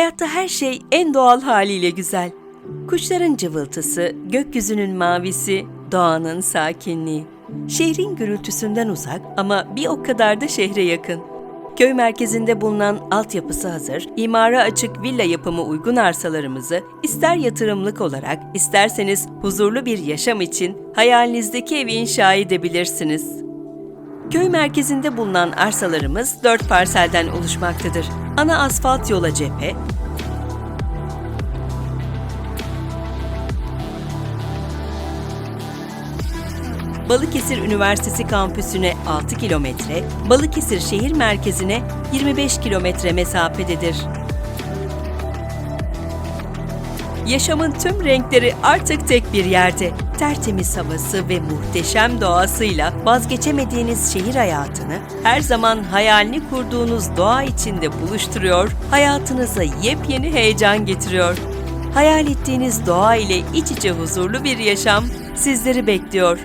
Hayatta her şey en doğal haliyle güzel. Kuşların cıvıltısı, gökyüzünün mavisi, doğanın sakinliği. Şehrin gürültüsünden uzak ama bir o kadar da şehre yakın. Köy merkezinde bulunan altyapısı hazır, imara açık villa yapımı uygun arsalarımızı ister yatırımlık olarak isterseniz huzurlu bir yaşam için hayalinizdeki evi inşa edebilirsiniz. Köy merkezinde bulunan arsalarımız dört parselden oluşmaktadır. Ana asfalt yola cephe, Balıkesir Üniversitesi kampüsüne 6 kilometre, Balıkesir şehir merkezine 25 kilometre mesafededir. Yaşamın tüm renkleri artık tek bir yerde. Tertemiz havası ve muhteşem doğasıyla vazgeçemediğiniz şehir hayatını her zaman hayalini kurduğunuz doğa içinde buluşturuyor, hayatınıza yepyeni heyecan getiriyor. Hayal ettiğiniz doğa ile iç içe huzurlu bir yaşam sizleri bekliyor.